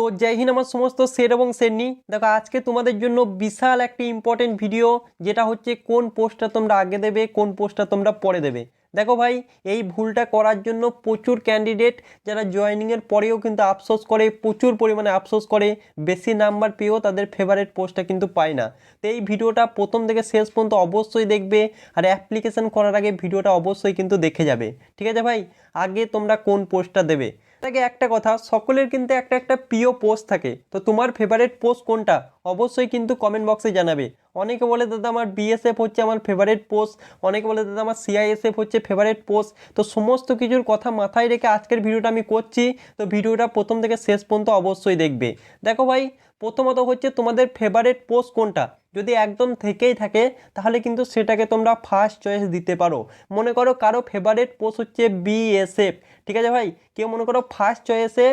তো জয় হিন্দ, আমার সমস্ত সেট এবং সেটনি দেখো, আজকে তোমাদের জন্য বিশাল একটি ইম্পর্টেন্ট ভিডিও যেটা হচ্ছে কোন পোস্টটা তোমরা আগে দেবে, কোন পোস্টটা তোমরা পরে দেবে। দেখো ভাই, এই ভুলটা করার জন্য প্রচুর ক্যান্ডিডেট যারা জয়েনিংয়ের পরেও কিন্তু আফসোস করে, প্রচুর পরিমাণে আফসোস করে, বেশি নাম্বার পেয়েও তাদের ফেভারিট পোস্টটা কিন্তু পায় না। তো এই ভিডিওটা প্রথম থেকে শেষ পর্যন্ত অবশ্যই দেখবে, আর অ্যাপ্লিকেশন করার আগে ভিডিওটা অবশ্যই কিন্তু দেখে যাবে। ঠিক আছে ভাই? আগে তোমরা কোন পোস্টটা দেবে? আগে একটা কথা, সকলের কিন্তু একটা একটা প্রিয় পোস্ট থাকে। তো তোমার ফেভারিট পোস্ট কোনটা? অবশ্যই কিন্তু কমেন্ট বক্সে জানাবে। অনেকে বলে, দাদা, আমার বিএসএফ হচ্ছে আমার ফেভারিট পোস্ট অনেকে বলে, দাদা, আমার সিআইএসএফ হচ্ছে ফেভারিট পোস্ট তো সমস্ত কিছুর কথা মাথায় রেখে আজকের ভিডিওটা আমি করছি। তো ভিডিওটা প্রথম থেকে শেষ পর্যন্ত অবশ্যই দেখবে। দেখো ভাই, প্রথমত হচ্ছে তোমাদের ফেভারিট পোস্ট কোনটা? যদি একদম থেকেই থাকে, তাহলে কিন্তু সেটাকে তোমরা ফার্স্ট চয়েস দিতে পারো। মনে করো কারও ফেভারেট পোস্ট হচ্ছে বিএসএফ ঠিক আছে ভাই? কেউ মনে করো ফার্স্ট চয়েসে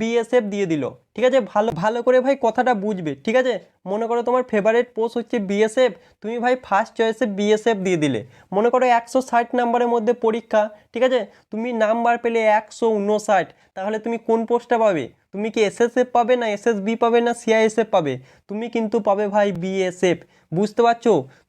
বিএসএফ দিয়ে দিল, ঠিক আছে? ভালো ভালো করে ভাই কথাটা বুঝবে, ঠিক আছে? মনে করো তোমার ফেভারিট পোস্ট হচ্ছে বিএসএফ তুমি ভাই ফার্স্ট চয়েসে বিএসএফ দিয়ে দিলে। মনে করো একশো ষাট নাম্বারের মধ্যে পরীক্ষা, ঠিক আছে? তুমি নাম্বার পেলে একশো উনষাট তাহলে তুমি কোন পোস্টটা পাবে? তুমি কি এসএসএফ পাবে না এসএসবি পাবে না সিআইএসএফ পাবে? তুমি কিন্তু পাবে ভাই বিএসএফ বুঝতে পারছ?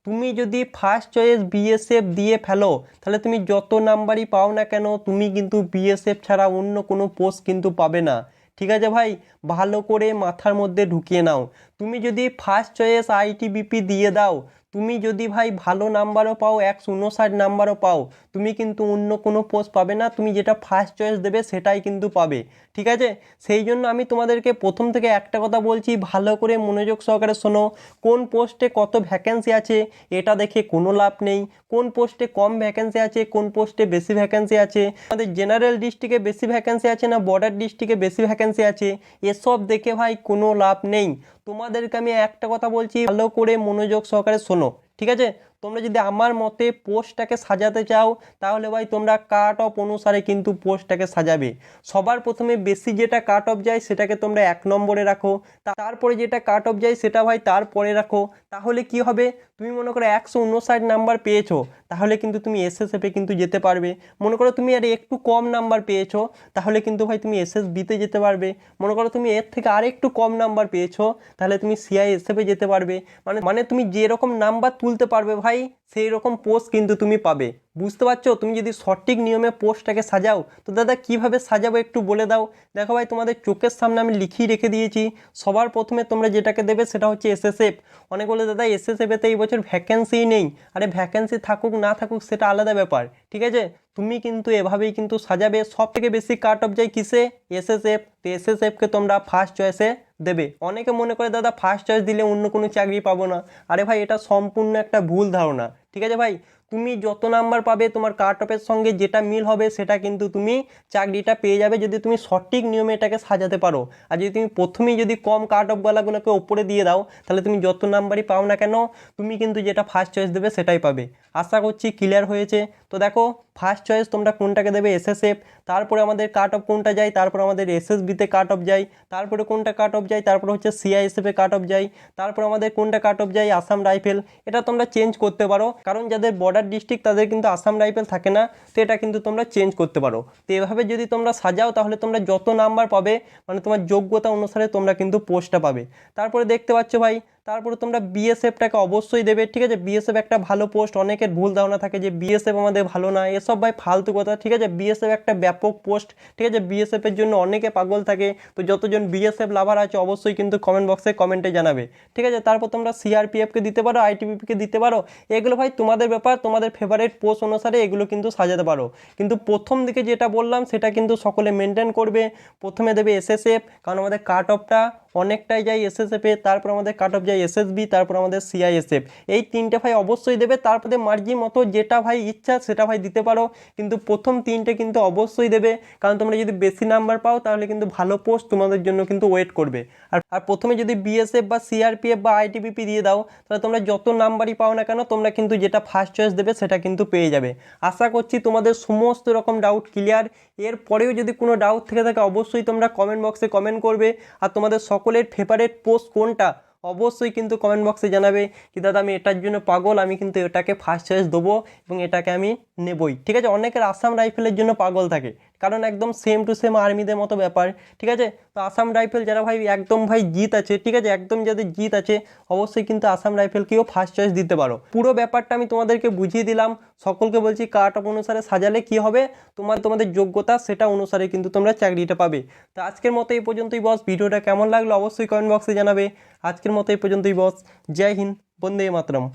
তুমি যদি ফার্স্ট চয়েস বিএসএফ দিয়ে ফেলো, তাহলে তুমি যত নাম্বারই পাও না কেন, তুমি কিন্তু বিএসএফ ছাড়া অন্য কোনো পোস্ট কিন্তু পাবে না। ঠিক আছে ভাই? ভালো করে মাথার মধ্যে ঢুকিয়ে নাও। তুমি যদি ফার্স্ট চয়েস আইটিবিপি দিয়ে দাও তুমি যদি ভাই ভালো নাম্বারও পাও একশো উনষাট নাম্বারও পাও, তুমি কিন্তু অন্য কোনো পোস্ট পাবে না, তুমি যেটা ফার্স্ট চয়েস দেবে সেটাই কিন্তু পাবে, ঠিক আছে? সেই জন্য আমি তোমাদেরকে প্রথম থেকে একটা কথা বলছি, ভালো করে মনোযোগ সহকারে শোনো, কোন পোস্টে কত ভ্যাকেন্সি আছে, এটা দেখে কোনো লাভ নেই, কোন পোস্টে কম ভ্যাকেন্সি আছে, কোন পোস্টে বেশি ভ্যাকেন্সি আছে, আমাদের জেনারেল ডিস্ট্রিক্টে বেশি ভ্যাকেন্সি আছে না বর্ডার ডিস্ট্রিক্টে বেশি ভ্যাকেন্সি আছে, এসব দেখে ভাই কোনো লাভ নেই। তোমাদেরকে আমি একটা কথা বলছি ভালো করে মনোযোগ সহকারে শোনো ঠিক আছে? তোমরা যদি আমার মতে পোস্টটাকে সাজাতে চাও, তাহলে ভাই তোমরা কাট অফ অনুসারে কিন্তু পোস্টটাকে সাজাবে। সবার প্রথমে বেশি যেটা কাট অফ যায়, সেটাকে তোমরা এক নম্বরে রাখো। তারপরে যেটা কাট অফ যায়, সেটা ভাই তারপরে রাখো। তাহলে কি হবে? তুমি মনে করো একশো উনষাট নাম্বার পেয়েছ, তাহলে কিন্তু তুমি এসএসএফে কিন্তু যেতে পারবে। মনে করো তুমি আর একটু কম নাম্বার পেয়েছ, তাহলে কিন্তু ভাই তুমি এসএসবিতে যেতে পারবে। মনে করো তুমি এর থেকে আর একটু কম নাম্বার পেয়েছ, তাহলে তুমি সিআইএসএফে যেতে পারবে। মানে মানে তুমি যেরকম নাম্বার তুলতে পারবে ভাই সেই রকম পোস্ট কিন্তু তুমি পাবে। বুঝতে পারছ? তুমি যদি সঠিক নিয়মে পোস্টটাকে সাজাও, তো দাদা কীভাবে সাজাবো একটু বলে দাও? দেখো ভাই, তোমাদের চোখের সামনে আমি লিখিয়ে রেখে দিয়েছি। সবার প্রথমে তোমরা যেটাকে দেবে সেটা হচ্ছে এসএসএফ অনেক বলে, দাদা এসএসএফ এতে এই বছর ভ্যাকেন্সিই নেই। আরে ভ্যাকেন্সি থাকুক, না থাকুক, সেটা আলাদা ব্যাপার, ঠিক আছে? তুমি কিন্তু এভাবেই কিন্তু সাজাবে। সব থেকে বেশি কাট অফ যায় কিসে? এসএসএফ তো এফকে তোমরা ফার্স্ট চয়েসে দেবে। অনেকে মনে করে, দাদা ফার্স্ট চয়েস দিলে অন্য কোনো চাকরি পাবো না। আরে ভাই, এটা সম্পূর্ণ একটা ভুল ধারণা। ঠিক আছে ভাই? তুমি যত নাম্বার পাবে তোমার কাট অফের সঙ্গে যেটা মিল হবে সেটা কিন্তু তুমি চাকরিটা পেয়ে যাবে যদি তুমি সঠিক নিয়মে এটাকে সাজাতে পারো। আর যদি তুমি প্রথমেই যদি কম কাট অফ গলাগুলোকে ওপরে দিয়ে দাও, তাহলে তুমি যত নাম্বারই পাও না কেন, তুমি কিন্তু যেটা ফার্স্ট চয়েস দেবে সেটাই পাবে। আশা করছি ক্লিয়ার হয়েছে। তো দেখো ফার্স্ট চয়েস তোমরা কোনটাকে দেবে? এসএসএফ তারপরে আমাদের কাট অফ কোনটা যায়? তারপর আমাদের এসএসবিতে কাট অফ যায়। তারপরে কোনটা কাট অফ যায়? তারপর হচ্ছে সিআইএসএফে কাট অফ যায়। তারপর আমাদের কোনটা কাট অফ যায়? আসাম রাইফেল এটা তোমরা চেঞ্জ করতে পারো। কারণ যাদের বর্ডার ডিস্ট্রিক্ট তাদের কিন্তু আসাম রাইফেল থাকে না। তো এটা কিন্তু তোমরা চেঞ্জ করতে পারো। তো এভাবে যদি তোমরা সাজাও, তাহলে তোমরা যত নাম্বার পাবে মানে তোমার যোগ্যতা অনুসারে তোমরা কিন্তু পোস্টটা পাবে। তারপরে দেখতে পাচ্ছ ভাই তারপরে তোমরা বিএসএফটাকে অবশ্যই দেবে, ঠিক আছে? বিএসএফ একটা ভালো পোস্ট অনেকের ভুল ধারণা থাকে যে বিএসএফ আমাদের ভালো না, এসব ভাই ফালতু কথা, ঠিক আছে? বিএসএফ একটা ব্যাপক পোস্ট ঠিক আছে? বিএসএফের জন্য অনেকে পাগল থাকে, তো যতজন বিএসএফ লাভার আছে, অবশ্যই কিন্তু কমেন্ট বক্সে কমেন্টে জানাবে, ঠিক আছে? তারপর তোমরা সিআরপিএফকে দিতে পারো আইটিবিপিকে দিতে পারো, এগুলো ভাই তোমাদের ব্যাপার, তোমাদের ফেভারিট পোস্ট অনুসারে এগুলো কিন্তু সাজাতে পারো। কিন্তু প্রথম দিকে যেটা বললাম, সেটা কিন্তু সকলে মেনটেন করবে, প্রথমে দেবে এসএসএফ কারণ আমাদের কাট অফটা অনেকটাই যায় এসএসএফে তারপর আমাদের কাট অফ যায় এসএসবি তারপর আমাদের সিআইএসএফ এই তিনটে ভাই অবশ্যই দেবে, তারপরে মার্জি মতো যেটা ভাই ইচ্ছা সেটা ভাই দিতে পারো। কিন্তু প্রথম তিনটে কিন্তু অবশ্যই দেবে, কারণ তোমরা যদি বেশি নাম্বার পাও তাহলে কিন্তু ভালো পোস্ট তোমাদের জন্য কিন্তু ওয়েট করবে। আর আর প্রথমে যদি বিএসএফ বা সিআরপিএফ বা আইটিবিপি দিয়ে দাও, তাহলে তোমরা যত নাম্বারই পাও না কেন, তোমরা কিন্তু যেটা ফার্স্ট চয়েস দেবে সেটা কিন্তু পেয়ে যাবে। আশা করছি তোমাদের সমস্ত রকম ডাউট ক্লিয়ার এরপরেও যদি কোনো ডাউট থেকে থাকে, অবশ্যই তোমরা কমেন্ট বক্সে কমেন্ট করবে। আর তোমাদের সকলের ফেভারেট পোস্ট কোনটা? অবশ্যই কিন্তু কমেন্ট বক্সে জানাবে কি, দাদা, আমি এটার জন্য পাগল, আমি কিন্তু এটাকে ফার্স্ট চয়েস দেবো এবং এটাকে আমি নেবই, ঠিক আছে? অনেকের আসাম রাইফেলের জন্য পাগল থাকে। কারণ একদম সেম টু সেম আর্মিদের মতো ব্যাপার, ঠিক আছে? তো আসাম রাইফেল যারা ভাই, একদম ভাই জিত আছে, ঠিক আছে? একদম যাদের জিত আছে, অবশ্যই কিন্তু আসাম রাইফেলকেও ফার্স্ট চয়েস দিতে পারো। পুরো ব্যাপারটা আমি তোমাদেরকে বুঝিয়ে দিলাম। সকলকে বলছি কাট অফ অনুসারে সাজালে কি হবে? তোমার, তোমাদের যোগ্যতা সেটা অনুসারে কিন্তু তোমরা চাকরিটা পাবে। তো আজকের মতো এই পর্যন্তই বস ভিডিওটা কেমন লাগল অবশ্যই কমেন্ট বক্সে জানাবে। আজকের মতো এই পর্যন্তই বস জয় হিন্দ, বন্দে মাতরম।